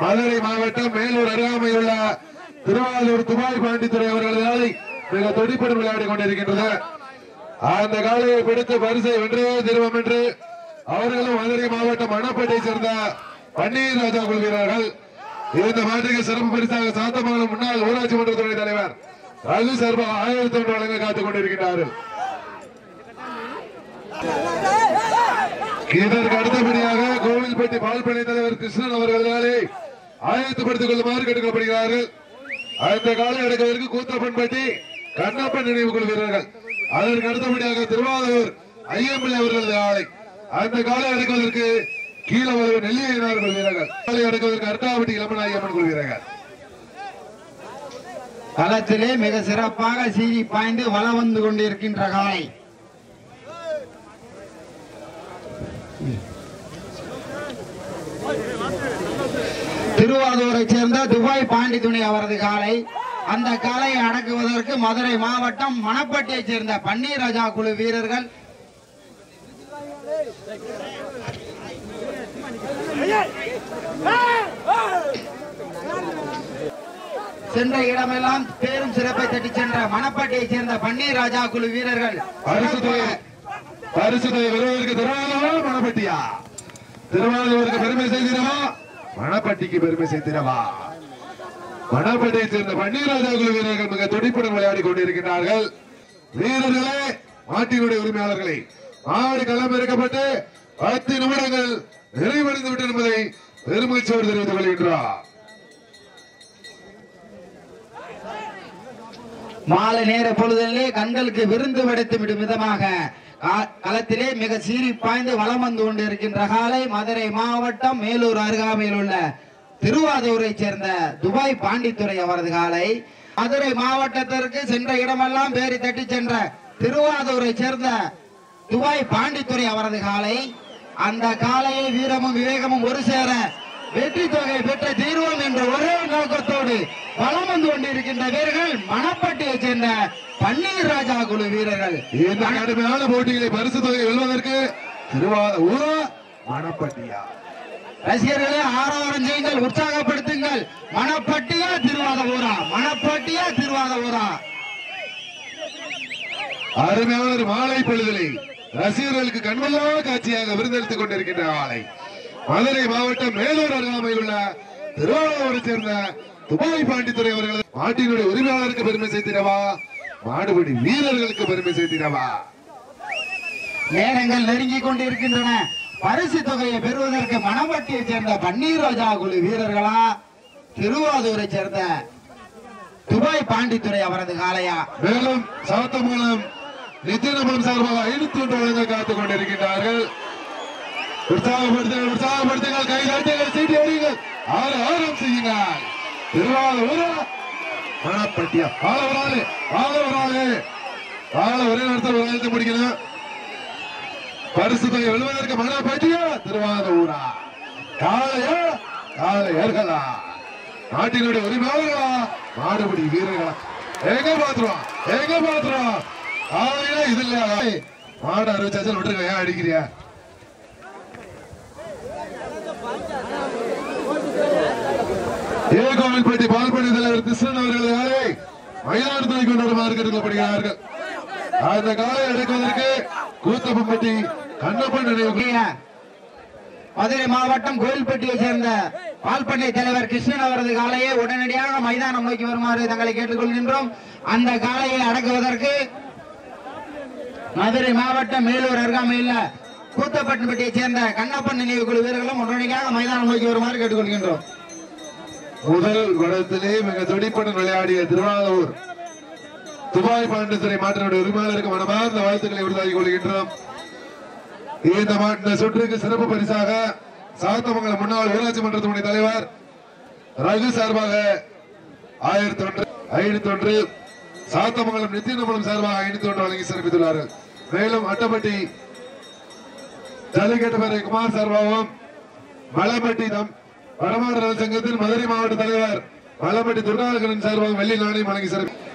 மதுரை மாவட்டம் மேலூர் அருகாமையுள்ள திருவாரூர் துபாய் பாண்டித்துறை அவர்களது மிக துடிப்புடன் விளையாடி கொண்டிருக்கின்றது. அந்த காலையை பிடித்து பரிசை வென்றே தருவோம் என்று அவர்களும் மதுரை மாவட்டம் அணப்பேட்டை சேர்ந்த பன்னீர் ராஜா கொள்கிறார்கள். இந்த மாட்டுக்கு சிறப்பு பரிசாக சாத்தமங்கலம் முன்னாள் ஊராட்சி மன்ற துறை தலைவர் ரகு சர்மா ஆயிரத்தி ஒன்று வழங்க காத்துக் கொண்டிருக்கிறார்கள் இதற்கு அடுத்தபடியாக கோவில்பட்டி பால்பனை தலைவர் கிருஷ்ணன் அவர்களாலே ஆயத்தப்படுத்திக் கொள்ளுமாறு கேட்டுக்கொள்ளப்படுகிறார்கள் அடுத்த காலை அடக்குவதற்கு கூத்தப்பன்பட்டி கண்ணப்பன் நினைவு கொள்கிறார்கள். அதற்கு அடுத்தபடியாக திருவாரூர் ஐயம்பிள்ளை அவர்களது ஆலை. அந்த காலை அடக்குவதற்கு கீழவளவு நெல்லியனார் நெல்லியினார் கொள்கிறார்கள். காலை அடக்குவதற்கு அர்த்தாவட்டி இளமன் ஐயம்மன் கொள்கிறார்கள். களத்திலே மிக சிறப்பாக சீறி பாய்ந்து வலம் வந்து கொண்டிருக்கின்ற காலை. திருவாரூரை சேர்ந்த துபாய் பாண்டி அவரது காலை. அந்த காலையை அடக்குவதற்கு மதுரை மாவட்டம் மணப்பட்டியை சேர்ந்த பன்னீர் ராஜா குழு வீரர்கள். சென்ற இடமெல்லாம் பேரும் சிறப்பை தட்டி சென்ற மணப்பட்டியை சேர்ந்த பன்னீர் ராஜா குழு வீரர்கள். பரிசு தொகை பரிசு தொகை பெறுவதற்கு மணப்பட்டியா? திருவாரூருக்கு பெருமை செய்திடவா வனப்பட்டிக்கு பெருமை சேர்த்திடவா? வனப்பட்டியை சேர்ந்த பன்னீராஜா குழு வீரர்கள் மிக துடிப்புடன் விளையாடி கொண்டிருக்கிறார்கள் வீரர்களே மாட்டினுடைய உரிமையாளர்களை மாடு களம் இறக்கப்பட்டு பத்து நிமிடங்கள் நிறைவடைந்து விட்டு என்பதை பெருமகிழ்ச்சியோடு தெரிவித்துக் கொள்கின்றார் மாலை நேர பொழுதிலே கண்களுக்கு விருந்து படைத்து விடும் விதமாக களத்திலே மிக சீறி பாய்ந்து வளம் வந்து கொண்டிருக்கின்ற காலை மதுரை மாவட்டம் மேலூர் அருகாமையில் உள்ள திருவாதூரை சேர்ந்த துபாய் பாண்டித்துறை அவரது காலை. மதுரை மாவட்டத்திற்கு சென்ற இடமெல்லாம் பேரி தட்டி சென்ற திருவாதூரை சேர்ந்த துபாய் பாண்டித்துறை அவரது காலை. அந்த காலையை வீரமும் விவேகமும் ஒரு சேர வெற்றி தொகை பெற்ற தீர்வோம் என்ற ஒரே நோக்கத்தோடு வலம் வந்து கொண்டிருக்கின்ற வீரர்கள் மணப்பட்டியைச் சேர்ந்த பன்னீர் ராஜா குழு வீரர்கள். இந்த கடுமையான போட்டிகளை பரிசு தொகை வெல்வதற்கு திருவாத ஊரா மணப்பட்டியா? ரசிகர்களே ஆரவாரம் செய்யுங்கள் உற்சாகப்படுத்துங்கள். மணப்பட்டியா திருவாத ஊரா மணப்பட்டியா திருவாத ஊரா அருமையான ஒரு மாலை பொழுதிலே ரசிகர்களுக்கு கண்வல்லா காட்சியாக விருந்தளித்துக் கொண்டிருக்கின்ற ஆலை மதுரை மாவட்டம் மேலூர் அருகாமையில் உள்ள திருவாரூரை சேர்ந்த துபாய் பாண்டித்துறை அவர்கள் மாட்டினுடைய உரிமையாளருக்கு பெருமை சேர்த்திடவா மாடுபடி வீரர்களுக்கு பெருமை சேர்த்திடவா நேரங்கள் நெருங்கிக் கொண்டிருக்கின்றன பரிசு தொகையை பெறுவதற்கு மணப்பட்டியைச் சேர்ந்த பன்னீர் ராஜா குழு வீரர்களா திருவாதூரை சேர்ந்த துபாய் பாண்டித்துறை அவரது காளையா மேலும் சாத்தமங்கலம் நித்தியநம்பலம் சார்பாக ஐநூத்தி ஒன்று வழங்க காத்துக் கொண்டிருக்கின்றார்கள் உற்சாகப்படுத்துங்கள் உற்சாகப்படுத்துங்கள் கை தட்டுங்கள் சீட்டி அடியுங்கள் ஆறு ஆரம் செய்யுங்கள் திருவாரூர் மணப்பட்டியா ஆள ஒரு ஆளு ஆள ஒரு ஆளு ஆள ஒரே நேரத்தில் ஒரு ஆளுக்கு முடிக்கணும் பரிசு தொகை வெல்வதற்கு மணப்பட்டியா திருவாரூரா. காளையா காளையர்களா நாட்டினுடைய உரிமையாளர்களா மாடுபிடி வீரர்களா. எங்க பாத்துருவோம் எங்க பாத்துருவோம் காலையில இது இல்ல மாடு அறுவச்சாச்சு விட்டுருங்க ஏன் அடிக்கிறியா? ஏகோவில்பட்டி பால்பணி தலைவர் கிருஷ்ணன் அவர்கள் யாரை மயிலாடுதுறை கொண்டு வருமாறு அந்த காலை அடைக்குவதற்கு கூத்தப்பம்பட்டி கண்ணப்பன் நினைவு மதுரை மாவட்டம் கோயில்பட்டியை சேர்ந்த பால்பண்ணை தலைவர் கிருஷ்ணன் அவரது காளையை உடனடியாக மைதானம் நோக்கி வருமாறு தங்களை கேட்டுக்கொள்கின்றோம். அந்த காளையை அடக்குவதற்கு மதுரை மாவட்டம் மேலூர் அருகாமையில் கூத்தப்பட்டினப்பட்டியை சேர்ந்த கண்ணப்பன் நினைவு குழு வீரர்களும் உடனடியாக மைதானம் நோக்கி வருமாறு கேட்டுக்கொள்கின்றோம். முதல் வடத்திலே மிக துடிப்புடன் விளையாடிய திருவாரூர். துபாய் பாண்டித்துறை மாற்றினுடைய உரிமையாளருக்கு மனமார்ந்த வாழ்த்துக்களை விருதாகிக் கொள்கின்றோம். இந்த மாட்டின சுற்றுக்கு சிறப்பு பரிசாக சாத்தமங்கலம் முன்னாள் ஊராட்சி மன்ற துணை தலைவர் ரகு சார்பாக ஆயிரத்தி ஒன்று ஐநூத்தி ஒன்று சாத்தமங்கலம் நித்தியநம்பலம் சார்பாக ஐநூத்தி ஒன்று வழங்கி சிறப்பித்துள்ளார்கள். மேலும் அட்டப்பட்டி ஜல்லிக்கட்டு குமார் சார்பாகவும் மலம்பட்டி தம் வடமாநில சங்கத்தின் மதுரை மாவட்ட தலைவர் மலம்பட்டி துர்காகரன் சார்பாக வெள்ளி நாணயம் வழங்கி சிறப்பு